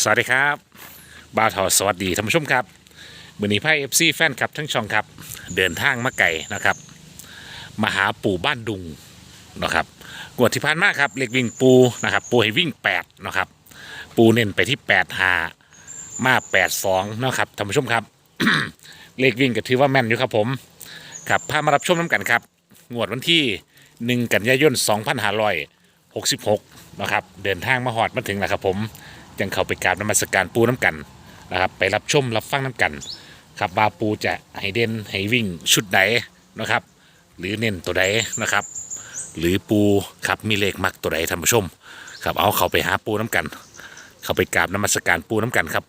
สวัสดีครับบ่าวทอสวัสดีท่านผู้ชมครับมือนี้ไพ่เอฟซีแฟนคลับทั้งช่องครับ เดินทางมาไก่นะครับมาหาปู่บ้านดุงนะครับงวดที่ผ่านมาครับเล็กวิ่งปูนะครับปูให้วิ่ง8นะครับปูเน้นไปที่8หามา8 2นะครับท่านผู้ชมครับ เลขวิ่งก็ถือว่าแม่นอยู่ครับผมครับพามารับชมน้ำกันครับงวดวันที่ 1 กันยายน 2566 นะครับ เดินทางมาหอดมาถึงแล้วครับผม ยังเข้าไปกราบนมัสการปูน้ำกันนะครับไปรับชมรับฟังน้ำกันครับว่าปูจะให้เด่นให้วิ่งชุดไหนนะครับ หรือเน้นตัวใดนะครับ หรือปูครับมีเลขมักตัวใดท่านผู้ชม ครับเอาเข้าไปหาปูน้ำกัน เข้าไปกราบนมัสการปูน้ำกันครับ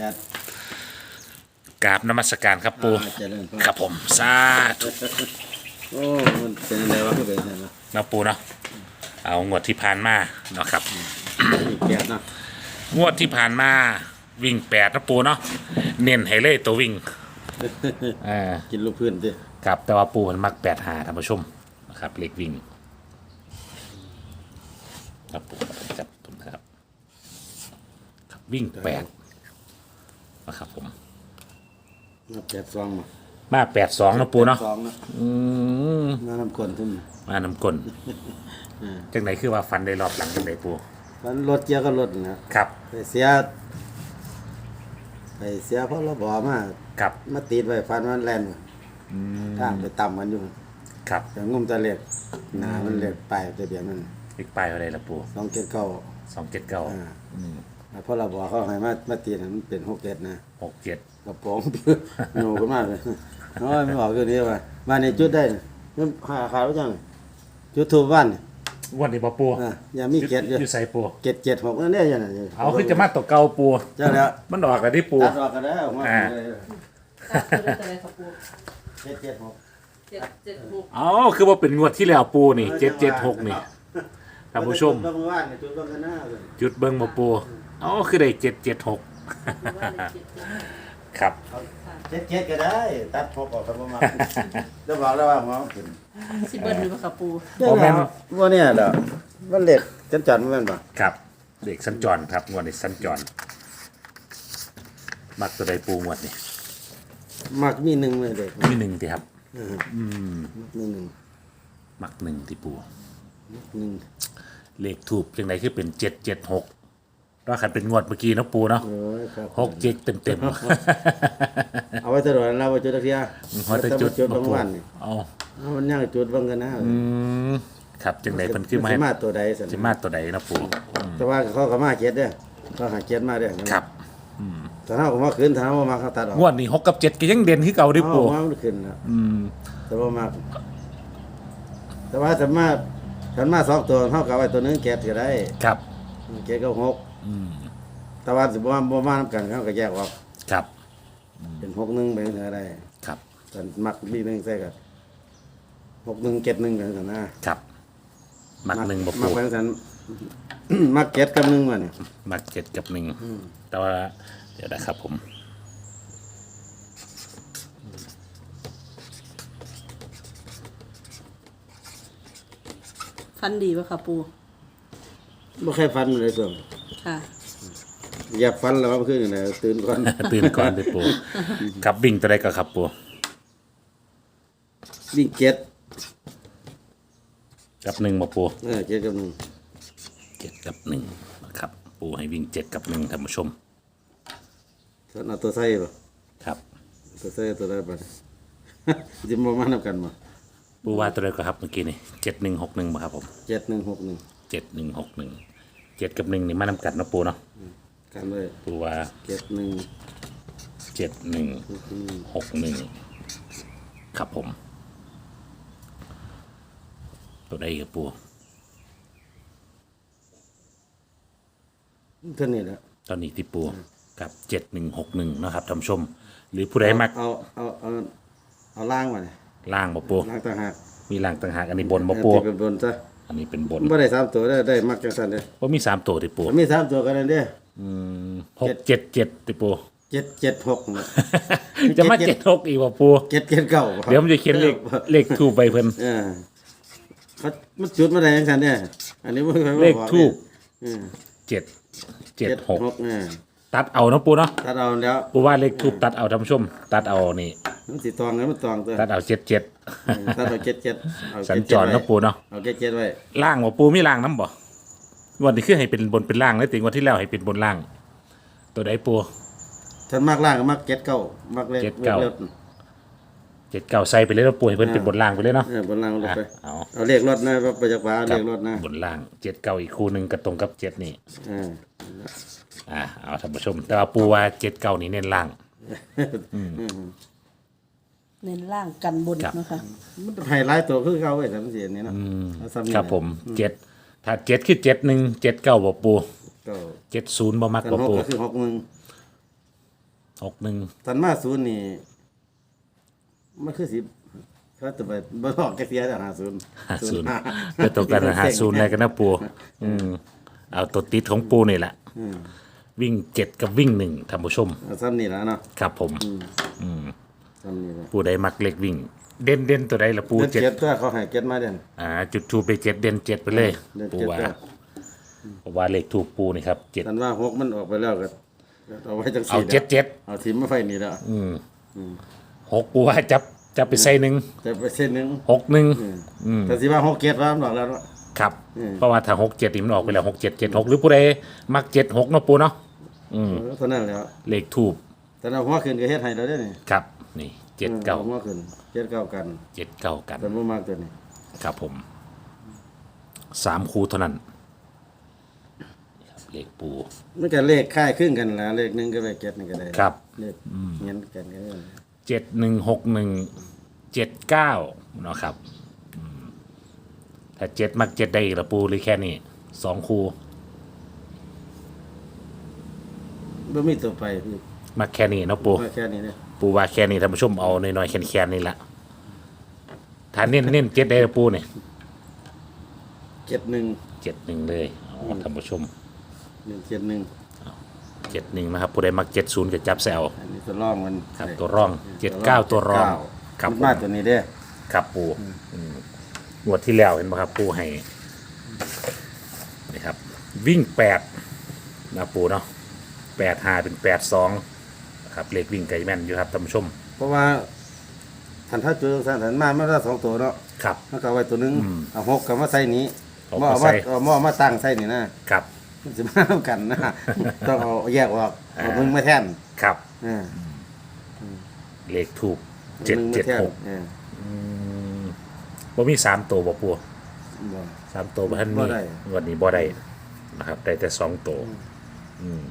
ญาติกราบนมัสการครับปูเจริญพรครับผมสาธุโอ้มันเป็นอะไรวะก็เป็นอะไรวะนะปูเนาะเอางวดที่ผ่านมาเนาะครับอีกแก๊สเนาะงวดที่ผ่านมาวิ่งแปดนะปูเนาะเน้นให้เลยตัววิ่งอ่ากินลูกพื้นดิครับแต่ว่าปูมันมักแปดหาท่านผู้ชมนะครับเล็กวิ่ง ครับปูจับผมครับครับวิ่งแปดนะครับผมมาแปดซองมามาแปดสองนะปูเนาะซองเนาะอืมมาน้ำกลนทุ่มมาน้ำกลนจังไหนคือว่าฟันได้รอบหลังจังไหนปูมันรถเจียก็รถนะครับไปเสียไปเสียเพราะเราบอกมาครับมาติดไว้ฟันมันแล่นทางไปต่ำมันอยู่ ครับแต่งุ่มตะเล็กหนามันเล็กไปทะเบียนมัน อีกปลายอะไรละปูสองเจ็ดเก้าสองเจ็ดเก้าอ่าเพราะเราบอกเขาให้มามาติดน่ะมันเป็นหกเจ็ดนะหกเจ็ดกระป๋องโง่กันมากเลยน้อยไม่บอกอยู่นี้ว่าบ้านนี้จุดได้นี่หาขาวจังจุดทูบบ้านนี่งวันนี้ปะปูอะอย่ามีเกียรติอยู่ใส่ปูเกียรติเกียรติหกนั่นเนี่ยอย่างนั้นเอาคือจะมาตกเกาปูเจ้าแล้วมันออกกันที่ปูตัดออกกันแล้วออกมาอ่าเลยตัดตัวได้ตัวใดครับปูเกียรติเกียรติหกเจ็ดเจ็ดหกเอาคือว่าเป็นงวดที่แล้วปูนี่เจ็ดเจ็ดหกนี่ ท่านผู้ชมจุดบ้านนี่จุดบ้านกันหน้าเลยจุดเบิ้งมาปูอ๋อคือได้เจ็ดเจ็ดหกว่าเลขเจ็ดเจ็ดหกครับเกียรติเกียรติก็ได้ ตัดหกออกกันประมาณจะบอกแล้วว่าหัวมันขึ้นสิเบิ้ลหรือเปล่าครับปูเจ้าแล้วว่าเนี่ยเด้อมันเล็กจันจันมันแม่นปะครับเด็กสัญจรครับงวดนี้สัญจร มักตัวใดปูงวดนี่มักมีหนึ่งเลยเด็กมีหนึ่งทีครับมีหนึ่งมักหนึ่งที่ปูหนึ่ง เลขถูกจังไดคือเป็นเจ็ดเจ็ดหกก็ขันเป็นงวดเมื่อกี้เนาะปูเนาะโอ้ยครับหกเจ็ดเต็มเต็มเอาไว้ตลอดเราไว้จุดตะเกียบๆหัวแต่จุดจุดมาบางปูวันนี่เอาเอามันย่างจุดบางกันนะอืมครับจังไดเพิ่นขึ้นมาให้สิมาตัวใดสันสิมาตัวใดนะปูแต่ว่าเขาก็มาเกียรติเด้อเขาหาเกียรติมาเด้อครับถ้าเขาก็มาขึ้นถ้าเขาบ่มาเขาตัดออกงวดนี้หกกับเจ็ดก็ยังเด่นที่เก่าดิเอาปูมามันขึ้นนะอืมแต่ว่ามาแต่ว่าถ้ามาถ้ามาสองตัวเขาก็เอาไว้ตัวหนึงเกียรติก็ได้ครับ เกียรติก็หกแต่ว่าสิบ่มาบ่มานํกันเขาก็แยกออกครับเป็นหกหนึงไปจังซี่ก็ได้ครับแต่มักมีหนึงใส่ก็หกหนึงเกียรติหนึงไปจังซี่นะครับมักหนึ่งบ่มัปูกไปจังซั่นมักเกียรติกับหนึงว่านี่มักเจ็ดกับหนึ่งแต่ว่า เดี๋ยวนะครับผม ฟันดีป่ะครับปูบ่เคยฟันเลยส่วนค่ะ อย่าฟันแล้วมันขึ้นอย่างไรตื่นก่อน ตื่นก่อนดิปูครับวิ่งตัวใดก็ครับปูวิ่งเก็ดกับหนึ่งบ่ปูเออเก็ดกับหนึ่งเจ็ดกับหนึ่งนะครับ ปูให้วิ่งเจ็ดกับหนึ่งท่านผู้ชมส่วนเอาตัวใส่ป่ะครับตัวใส่ตัวได้ป่ะ จิมมานับกันมา ปูว่าตัวใดก็ครับเมื่อกี้นี่เจ็ดหนึ่งหกหนึ่งบ่ครับผมเจ็ดหนึ่งหกหนึ่งเจ็ดหนึ่งหกหนึ่งเจ็ดกับหนึ่งนี่มานำกัดนาะปูเนาะกันเลยปูว่าเจ็ดหนึ่งเจ็ดหนึ่งหกหนึ่งครับผม ตัวใดกับปูเท่านี้แหละตอนนี้ที่ปูกับเจ็ดหนึ่งหกหนึ่งนะครับท่านผู้ชม หรือผู้ใดมักเอาเอาเอาเอาล่างมาเนี่ย ล่างบ่ปูล่างต่างหากมีล่างต่างหากอันนี้บนบ่ปูที่เป็นบนซะอันนี้เป็นบนบ่ได้สามตัวได้ได้มักจังซั่นเด้อว่ามีสามตัวติปูมีสามตัวกันนั่นเด้อหกเจ็ดเจ็ดติปูเจ็ดเจ็ดหกน่ะจะมาเจ็ดหกอีกว่าปูเจ็ดเจ็ดเก้าเดี๋ยวมันจะเขียนเลขเลขทูบไปเพิ่นเออเขามันจุดมาได้จังซั่นเนี่ยอันนี้บ่เคยมาเลขบอกทูบเออเจ็ดเจ็ดหกเออตัดเอาเนาะปูเนาะถ้าเอาแล้วปูว่าเลขทูบตัดเอาท่านผู้ชม ตัดเอานี่ มันสิตองแล้วมันตองตัวตัดเอาเจ็ดเจ็ดเออถ้าเอาเจ็ดเจ็ดเอาสัญเจ็ดจเจ็ดรเนาะปูเนาะเอาเจ็ดเจ็ดไว้ล่างว่าปูมีล่างน้ำบ่วันนี้คือให้เป็นบนเป็นล่างแล้วติงวันที่แล้วให้เป็นบนล่าง ตัวใดปูท่านมากล่างก็มักเจ็ดเก้ามักเลขเจ็ดเก้าเลขเจ็ดเก้าใส่ไปเลยแล้วปูให้เพิ่นเป็นบนล่างไปเลยเนาะเออบนล่างลงอะไปเอาเอาเลขรถนะไปจากฟ้าเลขรถนะบนล่างเจ็ดเก้าอีกคู่หนึ่งกระตรงกับเจ็ดนี่เอออ่าเอาท่านผู้ชมแต่ว่าปูว่าเจ็ดเก้านี่เน้นล่าง เน้นล่างกันบนครับ นะคะมันไฮไลท์ตัวคือเขาไอ้สามเสียนี่เนาะเอาซ้ำนี่ครับผมเจ็ดถ้าเจ็ดคือเจ็ดหนึ่งเจ็ดเก้าบ่ปูก็เจ็ดศูนย์บ่มักกันบ่หกปูก็คือหกหนึ่งหกหนึ่งทันมาศูนย์นี่มันคือสิเขาจะไปบ่ออกแกเสียแต่หาศูนย์ห้าศูนย์ก็ตกกันหาศูนย์อะไรกันนะปูอืมเอาตัวติดของปูนี่แหละอืมวิ่งเจ็ดกับวิ่งหนึ่งท่านผู้ชม เอาซ้ำนี่แหล้วเนาะครับผม ซ้ำนี่แหละปูได้มักเล็กวิ่ง เด่นเด่นตัวใดละปูเดือนเจ็ดเจ็ดตัวเขาให้เจ็ดมาเดือนอ่า จุดทูบไปเจ็ดเด่นเจ็ดไปเลย เดือนปูเจ็ดว่าตัวเพราะว่าเลขทูบปูนี่ครับเจ็ดทันว่าหกมันออกไปแล้วก็เอาไว้จังเอาสี่เจ็ดเจ็ดเอาทิมมาไฟนี่แล้วหกปูว่าจับจับไปใส่หนึ่งแต่ไปเส้นหนึ่งหกหนึ่งแต่สิว่าหกเจ็ดว่ามันออกแล้วเนาะ ครับ อืม เพราะว่าถ้าหกเจ็ดนี่มันออกไปแล้วหกเจ็ดเจ็ดหกหรือผู้ใดมักเจ็ดหกเนาะปูเนาะเออเท่านั้นแหล้วเลขทูบแต่เราหัวขึ้นก็เฮ็ดให้เราได้นี่ครับ นี่เจ็ดเก้าออหัวขึ้นเจ็ดเก้ากันเจ็ดเก้ากันแต่บ่มากตัวนี้ครับผมสามคูเท่านั้นครับเลขปูมันก็เลขค่ายครึ่งกันแหละเลขหนึ่งก็เลขเจ็ดนี่ก็ได้ครับเลขเงี้ยกันก็ได้เจ็ดหนึ่งหกหนึ่งเจ็ดเก้าเนาะครับอืมถ้าเจ็ดมักเจ็ดได้อีกละปูหรือแค่นี้สองคูบ่มีตัวไปพี่ มักแค่นี้เนาะปูว่าแค่นี้เนี่ยปูว่าแค่นี้ท่านผู้ชมเอาหน่อยๆแค่ๆนี่ละถ้าเน้นเน้นเจ็ดได้ละปูเนี่ยเจ็ดหนึ่งเจ็ดหนึ่งเลยอ๋อท่านผู้ชมหนึ่งเจ็ดหนึ่งเจ็ดหนึ่งนะครับผู้ใดมักเจ็ดศูนย์ก็จับแซวอันนี้ตัวร่องมันครับตัวร่องเจ็ดเก้าตัวร่องคครัรับบผมมาตัวนี้เด้อครับปูอืมงวดที่แล้วเห็นไหมครับปูให้นี่ครับ วิ่งแปดนะปูเนาะแปดหาเป็นแปดสอง ครับเลขวิ่งไก่แม่นอยู่ครับท่านผู้ชมเพราะว่าทันถ้าจุดสันทันมามันได้สองตัวเนาะครับ มันก็เอาไว้ตัวหนึงเอาหกกับมาใส่นี้หกบ่มาเอาใส่มาเอาหม้อมาตั้งใส่นี่นะครับ มันสิมาทำกันนะ ต้องเอาแยกออกเอามึงมาแทนครับอ่าเลขถูกเจ็ดมึงมาเจ็ดแทนหกอ่าบ่มีสามตัวบ่ปูบ่ สามตัวบ่ท่านบ่มีได้ วันนี้บ่ได้นะครับได้แต่สองตัวอืม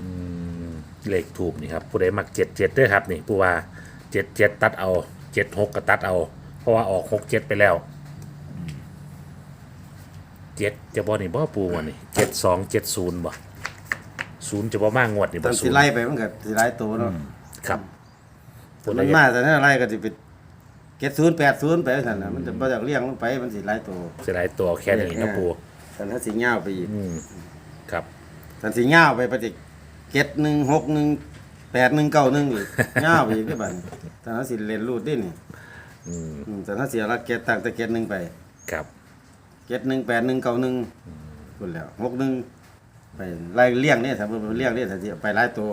อืม เลขถูกนี่ครับผู้ใดมักเจ็ดเจ็ดด้วยครับนี่ผู้ว่าเจ็ดเจ็ดตัดเอาเจ็ดหกก็ตัดเอา เพราะว่าออกหกเจ็ดไปแล้วเจ็ดจะบ่นี่บ่ปูวันนี่เจ็ดสองเจ็ดศูนย์บ่ศูนย์จะบ่มากงวดนี่ตอบ่นศูสินย์ไล่ไปมันก็สิไล่ตัวเนาะครับมันมาแต่นั้นไล่ก็สิเป็นเจ็ดศูนย์แปดศูนย์ไปสั่นน่ะมันจะบ่จากเลี้ยงลงไปมันสิไล่ตัวจะได้ตัวแค่นี้นะปูสันถ้าสิเงาวไปอีกครับ สันสิเงาวไปปฏิ เจ็ดหนึ่งหกหนึ่งแปดหนึ่งเก้าหนึ่งอีกเงาวไปอีกได้บัดนี้สันถ้าสิเรียนรูดดินี่อืมอืมสันถ้าเสียละเก็ดตั้งแต่เก็ดหนึ่งไปครับเจ็ดหนึ่งแปดหนึ่งเก้าหนึ่งคุณแล้วหกหนึ่งไปไล่เลี้ยงเนี่ยถ้าเพิ่นเลี้ยงเนี่ยถ้าสิไปไล่ตัว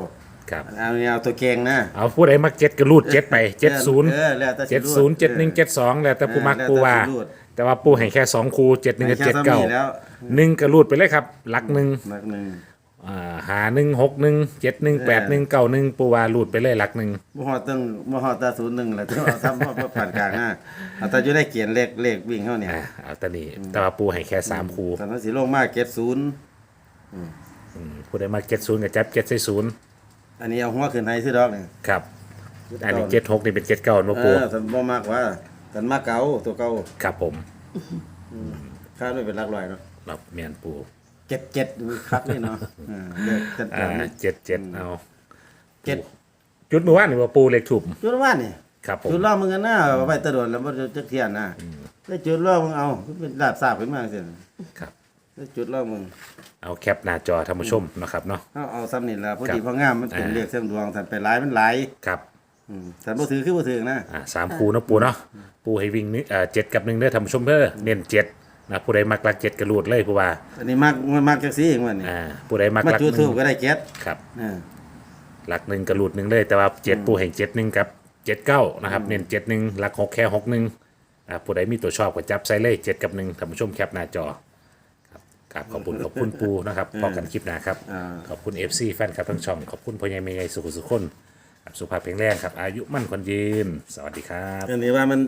ครับ เอาเนี่ยเอาตัวเก่งนะ เอาผู้ใดมักเจ็ดก็รูดเจ็ดไปเจ็ดศูนย์เออแล้วแต่สิเจ็ดรูศูนย์เจ็ดหนึ่งเจ็ดสองแล้วแต่ผู้มักปูว่าแล้วแต่สิรูด แต่ว่าปูให้แค่สองคูเจ็ดหนึ่งกับให้เจ็ดแค่เก้าซ้ำนี่แล้วหนึ่งก็รูดไปเลยครับหลักหนึ่งนักหนึ่ง อ่าหาหนึ่งหกหนึ่งเจ็ดหนึ่งแปดหนึ่งเก้าหนึ่งปูว่ารูดไปเลยหลักหนึ่งบ่ฮอดตั้งบ่ฮอดตาศูนย์หนึ่งแหละที่เอาซ้ำพอผ่านกลางฮะเอาแต่อยู่ได้เขียนเลขเลขวิ่งเฮาเนี่ยอ่าเอาแตนี้แต่ว่าปูให้แค่สามคูตอนนั้นสิลงมาเก็ดศูนย์อืมผู้ใดมักเจ็ดศูนย์กับจับเจ็ดใส่ศูนย์อันนี้เอาหัวขึ้นให้ซื้อดอกนี่ครับอันนี้เจ็ดหกนี่เป็นเจ็ดเก้ามาเอปูอท่านบ่มากว่าท่านมาเก่าตัวเก่าครับผมคาดไม่เป็นหลักร้อยเนาะครับเมียนปู เจ็ดเจ็ดมือคักนี่เนาะเออเลขจัดอ่าๆนี่เจ็ดเจ็ดเอาเจ็ดจุดเมื่อวานนี่ว่าปูเลขถูกจุดละว่านี่ครับผมจุดละมึงกันนะเอาไปตะโดนแล้วบ่จักเที่ยนะได้จุดล่อมึงเอาเป็นดาบสาบขึ้นมาเสียครับได้จุดล่อมึงเอาแคปหน้าจอท่านผู้ชมนะครับเนาะ เอาเอาซ้ำนี่ละพอครับดีพองามมันเป็นอ่าเรียกเส้นดวงสันไปหลายมันหลายครับอืมสันบ่ถือคือบ่ถือนะ อ่าสามคูเนาะปูเนาะปูให้วิ่งนี่เอ่อเจ็ดกับหนึ่งเด้อท่านผู้ชมเด้อเน้นเจ็ด นะผู้ใดมักลักเจ็ดกระลูดเลยผู้ว่าอันนี้มักมันมักจังซี่เองมันนี่อ่าผู้ใดมักมาลักจุดหทูนึ่บงก็ได้เจ็ดครับอ่าหลักหนึ่งกระลูดหนึ่งเลยแต่ว่าเจ็ดปูแห่งเจ็ดหนึ่งกับเจ็ดเก้านะครับเน้นเจ็ดหนึ่งหลักหกแค่หกหนึ่งอ่าผู้ใดมีตัวชอบก็จับใส่เลยเจ็ดกับหนึ่งท่านผู้ชมแคปหน้าจอครับครับขอบคุณขอบคุณปูนะครับพบกันคลิปหน้าครับอ่าขอบคุณ FC แฟนคลับทั้งช่องขอบคุณพ่อใหญ่แม่ใหญ่สุขสุขคนครับสุขภาพแข็งแรงครับอายุมั่นคนยืน สวัสดีครับ อันนี้ว่ามัน